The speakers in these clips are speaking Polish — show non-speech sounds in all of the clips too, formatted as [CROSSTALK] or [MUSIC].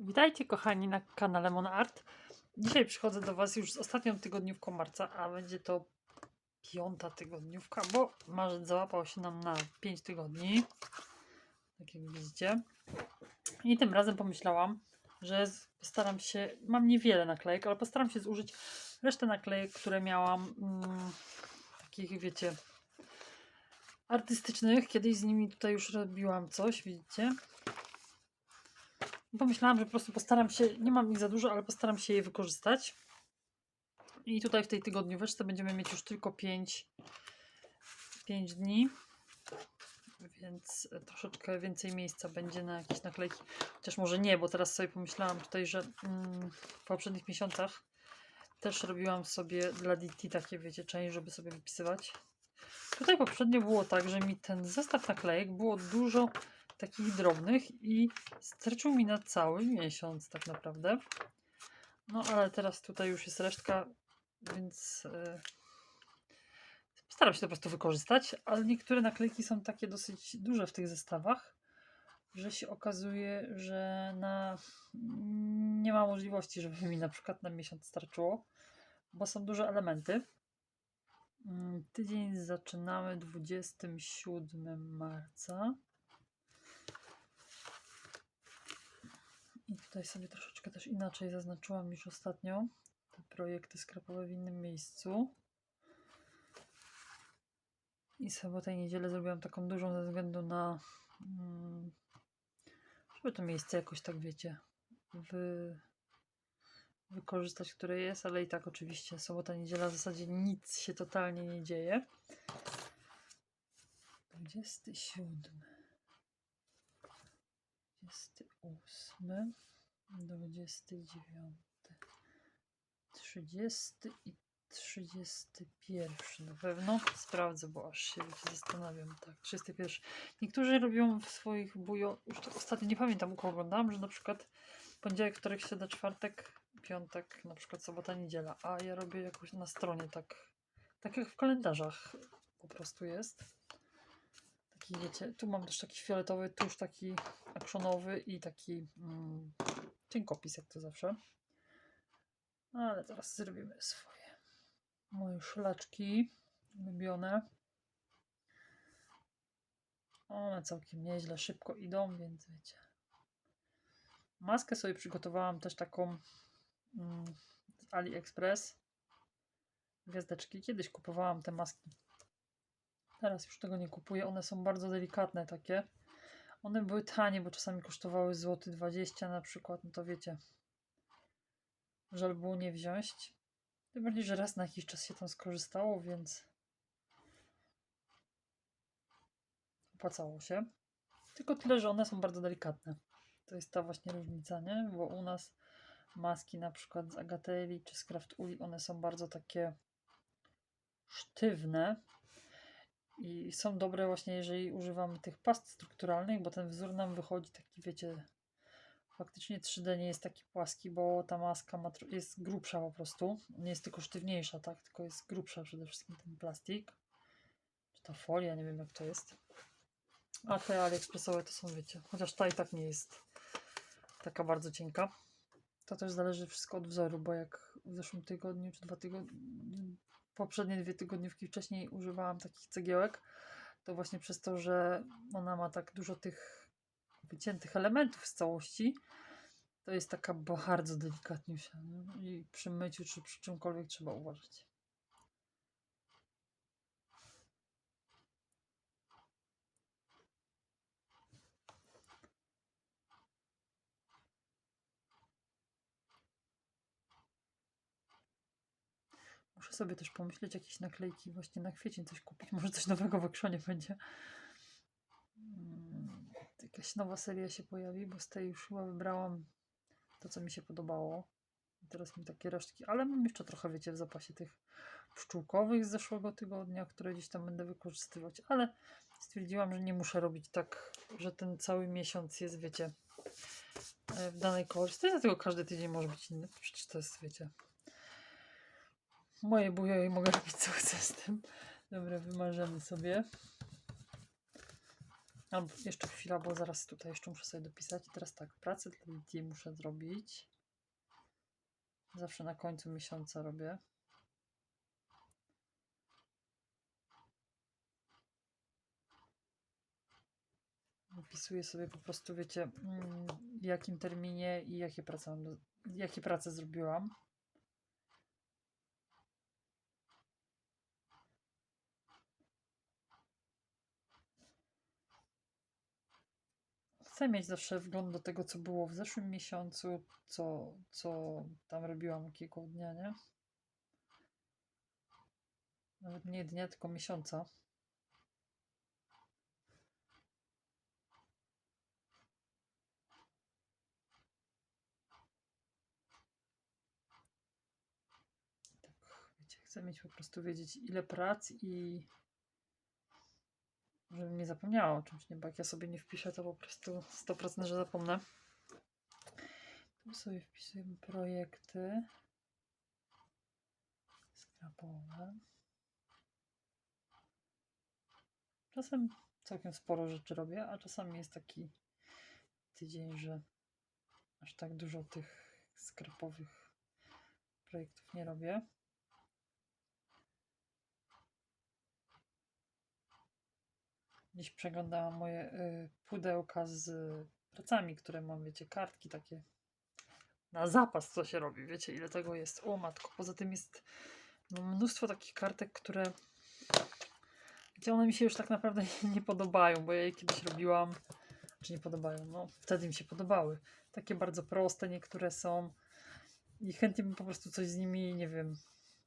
Witajcie kochani na kanale Mon Art. Dzisiaj przychodzę do Was już z ostatnią tygodniówką marca, a będzie to piąta tygodniówka, bo marzec załapał się nam na 5 tygodni. Tak jak widzicie. I tym razem pomyślałam, że postaram się, mam niewiele naklejek, ale postaram się zużyć resztę naklejek, które miałam mm, takich, wiecie, artystycznych. Kiedyś z nimi tutaj już robiłam coś, widzicie? Pomyślałam, że po prostu postaram się, nie mam ich za dużo, ale postaram się je wykorzystać. I tutaj w tej tygodnióweczce będziemy mieć już tylko 5, 5 dni. Więc troszeczkę więcej miejsca będzie na jakieś naklejki. Chociaż może nie, bo teraz sobie pomyślałam tutaj, że mm, w poprzednich miesiącach też robiłam sobie dla DT takie, wiecie, część, żeby sobie wypisywać. Tutaj poprzednio było tak, że mi ten zestaw naklejek było dużo takich drobnych i starczył mi na cały miesiąc tak naprawdę. No ale teraz tutaj już jest resztka, więc e, postaram się to po prostu wykorzystać, ale niektóre naklejki są takie dosyć duże w tych zestawach, że się okazuje, że na nie ma możliwości, żeby mi na przykład na miesiąc starczyło, bo są duże elementy. Mm, Tydzień zaczynamy 27 marca. I tutaj sobie troszeczkę też inaczej zaznaczyłam niż ostatnio. Te projekty skrapowe w innym miejscu. I sobotę i niedzielę zrobiłam taką dużą ze względu na. Mm, żeby to miejsce jakoś tak wiecie. Wy, wykorzystać, które jest, ale i tak oczywiście sobota, niedziela w zasadzie nic się totalnie nie dzieje. 27. 28, 29, 30 i 31 na pewno. Sprawdzę, bo aż się zastanawiam. Tak, 31. Niektórzy robią w swoich bujo, już to ostatnio nie pamiętam u kogo oglądałam, że na przykład poniedziałek, wtorek, środa, czwartek, piątek, na przykład sobota, niedziela, a ja robię jakoś na stronie tak, tak jak w kalendarzach po prostu jest. Taki wiecie, tu mam też taki fioletowy tusz, taki actionowy i taki mm, cienkopis, jak to zawsze. No, Ale teraz zrobimy swoje. Moje szlaczki ulubione. One całkiem nieźle, szybko idą, więc wiecie. Maskę sobie przygotowałam też taką mm, z AliExpress. Gwiazdeczki. Kiedyś kupowałam te maski. Teraz już tego nie kupuję. One są bardzo delikatne takie. One były tanie, bo czasami kosztowały złoty 20 na przykład. No to wiecie. Żal było nie wziąć. Tym bardziej, że raz na jakiś czas się tam skorzystało, więc opłacało się. Tylko tyle, że one są bardzo delikatne. To jest ta właśnie różnica, nie? Bo u nas maski na przykład z Agateli czy z Craft Uli, one są bardzo takie sztywne i są dobre właśnie, jeżeli używamy tych past strukturalnych, bo ten wzór nam wychodzi taki, wiecie, faktycznie 3D nie jest taki płaski, bo ta maska ma, jest grubsza po prostu. Nie jest tylko sztywniejsza, tak? Tylko jest grubsza przede wszystkim ten plastik. Czy ta folia, nie wiem jak to jest. A te AliExpressowe to są, wiecie, chociaż ta i tak nie jest taka bardzo cienka. To też zależy wszystko od wzoru, bo jak w zeszłym tygodniu czy dwa tygodnie, poprzednie dwie tygodniówki wcześniej używałam takich cegiełek, to właśnie przez to, że ona ma tak dużo tych wyciętych elementów z całości, to jest taka bardzo delikatniusia. I przy myciu czy przy czymkolwiek trzeba uważać. Muszę sobie też pomyśleć, jakieś naklejki właśnie na kwiecień coś kupić. Może coś nowego w Akrzonie będzie. Mm, Jakaś nowa seria się pojawi, bo z tej już chyba wybrałam to, co mi się podobało. I teraz mi takie resztki, ale mam jeszcze trochę, wiecie, w zapasie tych pszczółkowych z zeszłego tygodnia, które gdzieś tam będę wykorzystywać, ale stwierdziłam, że nie muszę robić tak, że ten cały miesiąc jest, wiecie, e, w danej kolorystyce, dlatego każdy tydzień może być inny. Przecież to jest, wiecie, moje bujo i mogę robić [LAUGHS] co chcę z tym. Dobra, wymarzymy sobie. Albo jeszcze chwila, bo zaraz tutaj jeszcze muszę sobie dopisać. I teraz tak, pracę dla Lidii muszę zrobić. Zawsze na końcu miesiąca robię. Wypisuję sobie po prostu, wiecie, mm, w jakim terminie i jakie prace, jakie prace zrobiłam. Chcę mieć zawsze wgląd do tego, co było w zeszłym miesiącu, co, co tam robiłam jakiego dnia, nie? Nawet nie dnia, tylko miesiąca. Tak, wiecie, chcę mieć po prostu wiedzieć, ile prac i żebym nie zapomniała o czymś, nie? Bo jak ja sobie nie wpiszę, to po prostu 100% że zapomnę. Tu sobie wpisujemy projekty skrapowe. Czasem całkiem sporo rzeczy robię, a czasami jest taki tydzień, że aż tak dużo tych skrapowych projektów nie robię. Dziś przeglądałam moje y, pudełka z pracami, które mam, wiecie, kartki takie na zapas, co się robi. Wiecie, ile tego jest? O matko, poza tym jest no, mnóstwo takich kartek, które gdzie one mi się już tak naprawdę [LAUGHS] nie podobają, bo ja je kiedyś robiłam, czy nie podobają, no wtedy mi się podobały. Takie bardzo proste niektóre są i chętnie bym po prostu coś z nimi, nie wiem,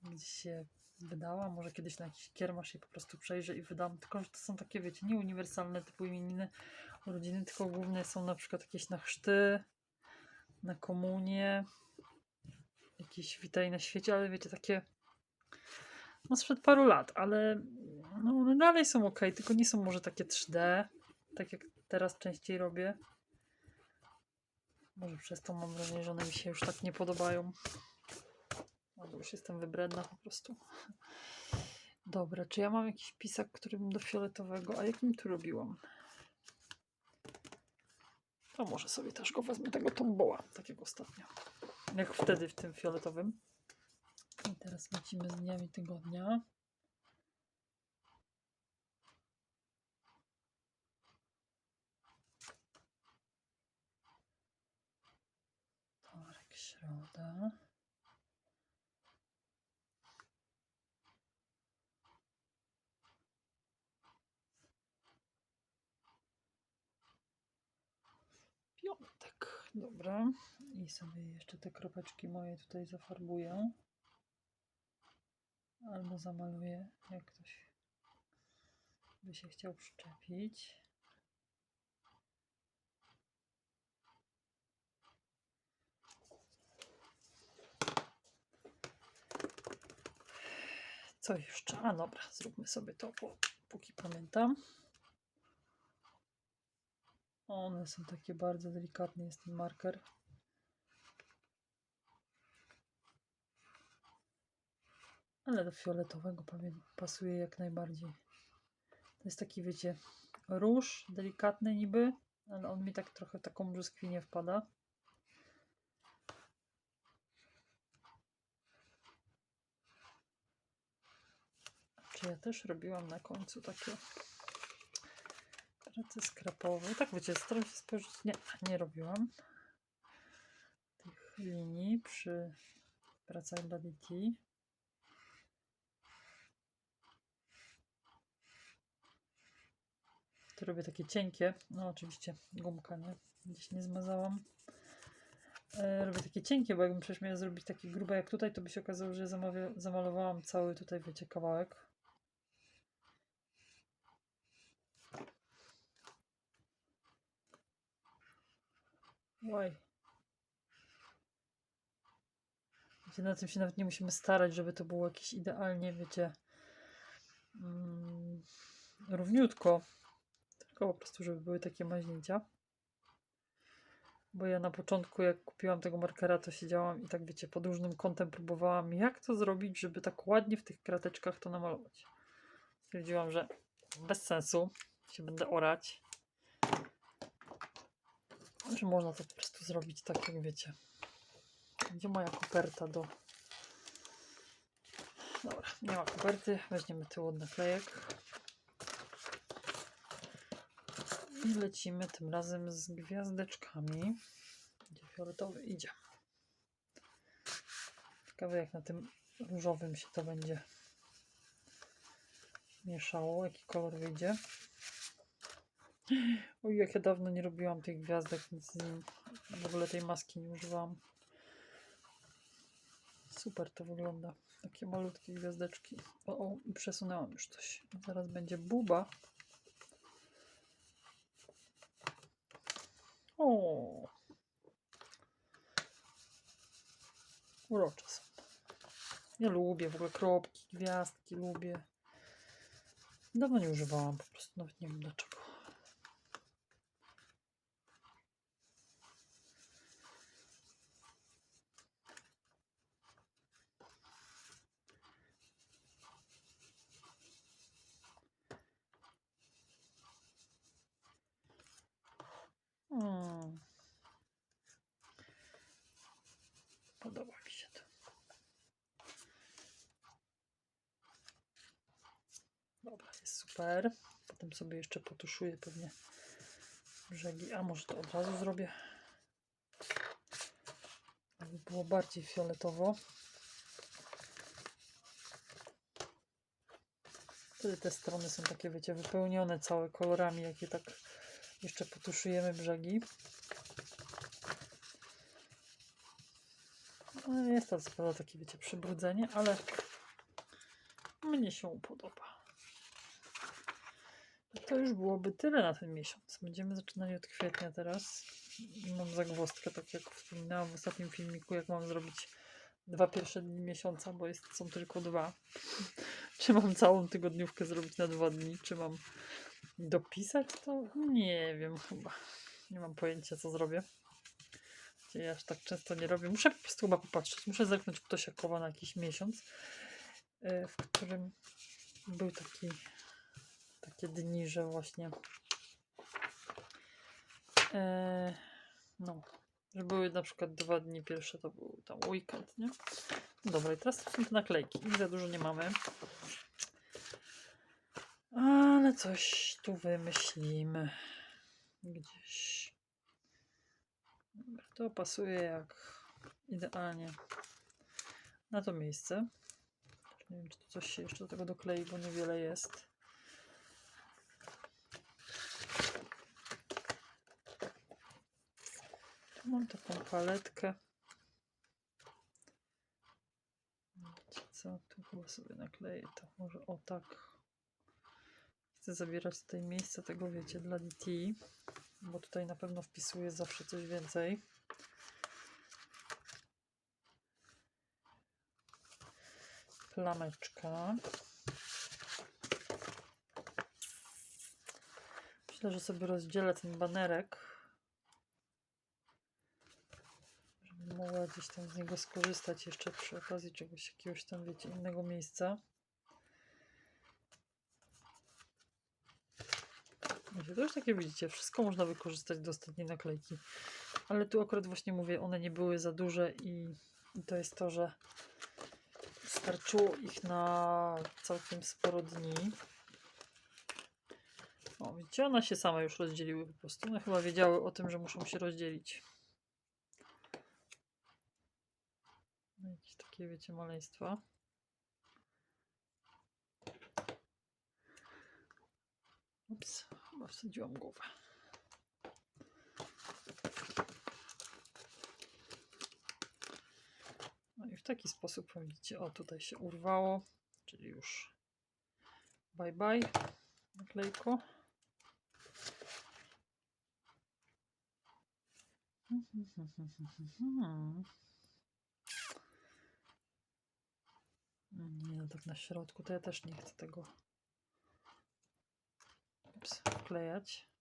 gdzieś się wydała, może kiedyś na jakiś kiermasz je po prostu przejrzę i wydam, tylko że to są takie, wiecie, nie uniwersalne typu imieniny, urodziny, tylko główne są na przykład jakieś na chrzty, na komunie, jakieś witaj na świecie, ale wiecie, takie no sprzed paru lat, ale no one dalej są ok, tylko nie są może takie 3D, tak jak teraz częściej robię. Może przez to mam wrażenie, że one mi się już tak nie podobają. Albo już jestem wybredna po prostu. [LAUGHS] Dobra, czy ja mam jakiś pisak, który bym do fioletowego, a jakim tu robiłam? To może sobie też go wezmę, tego tomboła, takiego ostatnio. Jak wtedy w tym fioletowym. I teraz lecimy z dniami tygodnia. Wtorek, środa. Piątek. Dobra. I sobie jeszcze te kropeczki moje tutaj zafarbuję. Albo zamaluję, jak ktoś by się chciał przyczepić. Co jeszcze? A dobra, zróbmy sobie to, póki pamiętam. One są takie bardzo delikatne, jest ten marker. Ale do fioletowego pasuje jak najbardziej. To jest taki, wiecie, róż, delikatny niby, ale on mi tak trochę taką brzoskwinię wpada. Czy ja też robiłam na końcu takie prace skrapowe? Tak, wiecie, staram się spojrzeć. Nie, nie robiłam tych linii przy pracach dla dzieci. Tu robię takie cienkie. No oczywiście gumka, nie? Gdzieś nie zmazałam. E, robię takie cienkie, bo jakbym przecież miała zrobić takie grube jak tutaj, to by się okazało, że zamawia- zamalowałam cały tutaj, wiecie, kawałek. Łaj. Wiecie, na tym się nawet nie musimy starać, żeby to było jakieś idealnie, wiecie, mm, równiutko. Tylko po prostu, żeby były takie maźnięcia. Bo ja na początku, jak kupiłam tego markera, to siedziałam i tak, wiecie, pod różnym kątem próbowałam, jak to zrobić, żeby tak ładnie w tych krateczkach to namalować. Stwierdziłam, że bez sensu się będę orać. Że można to po prostu zrobić tak, jak wiecie. Gdzie moja koperta do... Dobra, nie ma koperty. Weźmiemy tył od naklejek. I lecimy tym razem z gwiazdeczkami. Gdzie fioletowy idzie. Ciekawe jak na tym różowym się to będzie mieszało, jaki kolor wyjdzie. Oj, jak ja dawno nie robiłam tych gwiazdek, nic z nim. W ogóle tej maski nie używałam. Super to wygląda. Takie malutkie gwiazdeczki. O, o przesunęłam już coś. Zaraz będzie buba. O. Urocze są. Ja lubię w ogóle kropki, gwiazdki, lubię. Dawno nie używałam, po prostu nawet nie wiem dlaczego. Hmm. Podoba mi się to. Dobra, jest super. Potem sobie jeszcze potuszuję pewnie brzegi. A może to od razu zrobię? Aby było bardziej fioletowo. Wtedy te strony są takie, wiecie, wypełnione całe kolorami, jakie tak jeszcze potuszujemy brzegi. No, Jest to prawda takie, wiecie, przybrudzenie, ale mnie się podoba. To już byłoby tyle na ten miesiąc. Będziemy zaczynali od kwietnia teraz. Mam zagwozdkę, tak jak wspominałam w ostatnim filmiku, jak mam zrobić dwa pierwsze dni miesiąca, bo jest, są tylko dwa. Czy mam całą tygodniówkę zrobić na dwa dni, czy mam dopisać to? Nie wiem chyba. Nie mam pojęcia, co zrobię. Ja aż tak często nie robię. Muszę po prostu chyba popatrzeć. Muszę zerknąć w Ptosiakowa na jakiś miesiąc, y, w którym był taki takie dni, że właśnie e, no, że były na przykład dwa dni pierwsze to był tam weekend, nie? Dobra, i teraz to są te naklejki. Ich za dużo nie mamy. Ale coś tu wymyślimy. Gdzieś. Dobra, to pasuje jak idealnie na to miejsce. Nie wiem, czy tu coś się jeszcze do tego doklei, bo niewiele jest. Mam taką paletkę. Co? Tu chyba sobie nakleję to. Może o tak. Chcę zabierać tutaj miejsce tego, wiecie, dla DT. Bo tutaj na pewno wpisuję zawsze coś więcej. Plameczka. Myślę, że sobie rozdzielę ten banerek. Żebym mogła gdzieś tam z niego skorzystać jeszcze przy okazji czegoś jakiegoś tam, wiecie, innego miejsca. Wiecie, to już takie widzicie, wszystko można wykorzystać do ostatniej naklejki. Ale tu akurat właśnie mówię, one nie były za duże i, i to jest to, że starczyło ich na całkiem sporo dni. O, widzicie, one się same już rozdzieliły po prostu. One chyba wiedziały o tym, że muszą się rozdzielić. No, Jakieś takie, wiecie, maleństwa. Ups, chyba wsadziłam głowę. No i w taki sposób widzicie, o tutaj się urwało, czyli już bye bye naklejko. Nie, no tak na środku to ja też nie chcę tego ups, wklejać.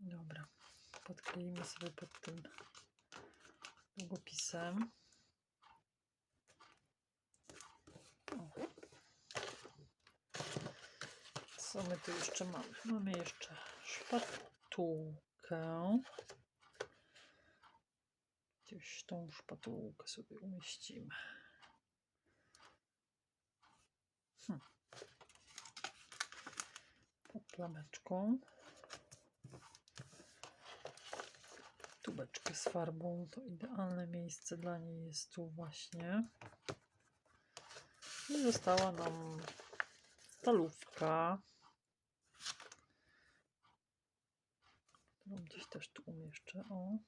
Dobra. Przykleimy sobie pod tym długopisem. O. Co my tu jeszcze mamy? Mamy jeszcze szpatułkę. Gdzieś tą szpatułkę sobie umieścimy. Hm. Pod plameczką. Tubeczkę z farbą to idealne miejsce dla niej jest tu właśnie. I została nam stalówka. Którą gdzieś też tu umieszczę. O.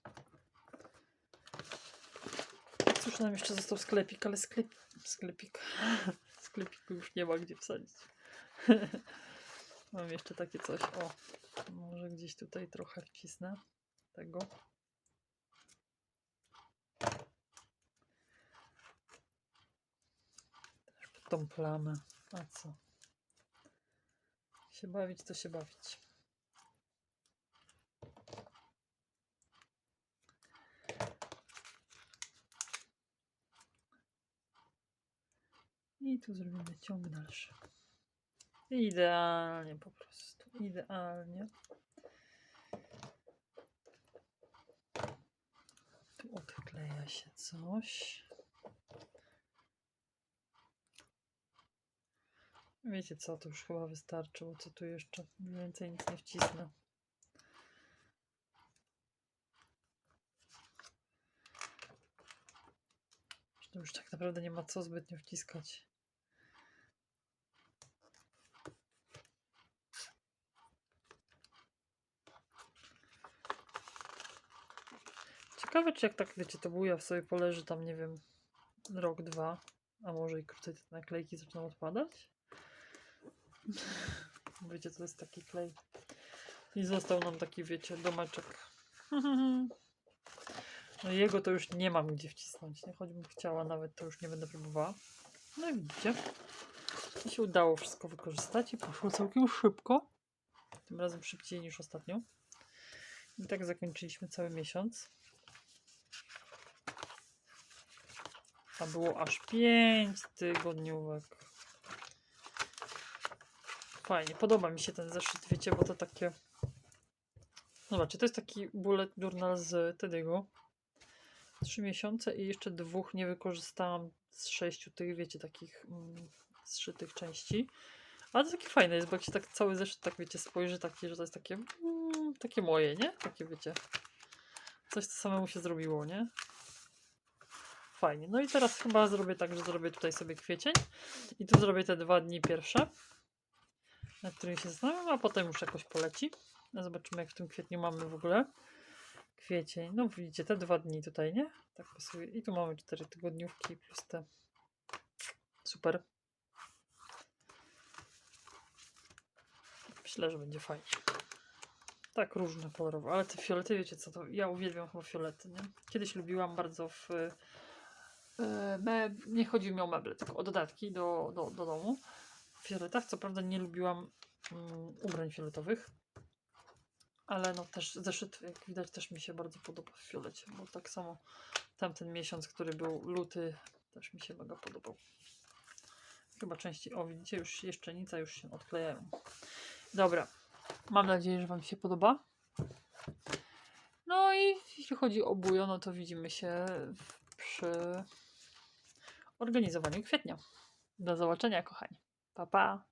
Cóż nam jeszcze został sklepik, ale sklep, sklepik. [LAUGHS] Sklepiku już nie ma gdzie wsadzić. [LAUGHS] Mam jeszcze takie coś. O, może gdzieś tutaj trochę wcisnę tego. Tą plamę. A co? Się bawić, to się bawić. I tu zrobimy ciąg dalszy. Idealnie po prostu. Idealnie. Tu odkleja się coś. Wiecie co, to już chyba wystarczy, bo co tu jeszcze? Więcej nic nie wcisnę. Zresztą już tak naprawdę nie ma co zbytnio wciskać. Ciekawe, czy jak tak, wiecie, to buja w sobie poleży tam, nie wiem, rok, dwa, a może i krócej te naklejki zaczną odpadać? Wiecie, to jest taki klej. I został nam taki, wiecie, domeczek. [LAUGHS] No jego to już nie mam gdzie wcisnąć, nie? Choćbym chciała nawet, to już nie będę próbowała. No i widzicie, mi się udało wszystko wykorzystać i poszło całkiem szybko. Tym razem szybciej niż ostatnio. I tak zakończyliśmy cały miesiąc. A było aż 5 tygodniówek. Fajnie, podoba mi się ten zeszyt, wiecie, bo to takie... Zobaczcie, to jest taki bullet journal z Tediego. Trzy miesiące i jeszcze dwóch nie wykorzystałam z sześciu tych, wiecie, takich mm, zszytych części. Ale to takie fajne jest, bo jak się tak cały zeszyt, tak wiecie, spojrzy, takie, że to jest takie, mm, takie moje, nie? Takie, wiecie, coś, co samemu się zrobiło, nie? Fajnie. No i teraz chyba zrobię tak, że zrobię tutaj sobie kwiecień i tu zrobię te dwa dni pierwsze, na których się zastanawiam, a potem już jakoś poleci. No zobaczymy, jak w tym kwietniu mamy w ogóle kwiecień. No widzicie, te dwa dni tutaj, nie? Tak pasuje. I tu mamy cztery tygodniówki plus te. Super. Myślę, że będzie fajnie. Tak, różne kolorowe, ale te fiolety, wiecie co, to ja uwielbiam chyba fiolety, nie? Kiedyś lubiłam bardzo w... Me, nie chodzi mi o meble, tylko o dodatki do, do, do domu. W fioletach, co prawda nie lubiłam mm, ubrań fioletowych, ale no też zeszyt, jak widać, też mi się bardzo podoba w fiolecie, bo tak samo tamten miesiąc, który był luty, też mi się mega podobał. Chyba częściej, o widzicie, już jeszczenica już się odklejają. Dobra, mam nadzieję, że Wam się podoba. No i jeśli chodzi o bujo, no to widzimy się przy organizowaniu kwietnia. Do zobaczenia, kochani. Pa, pa.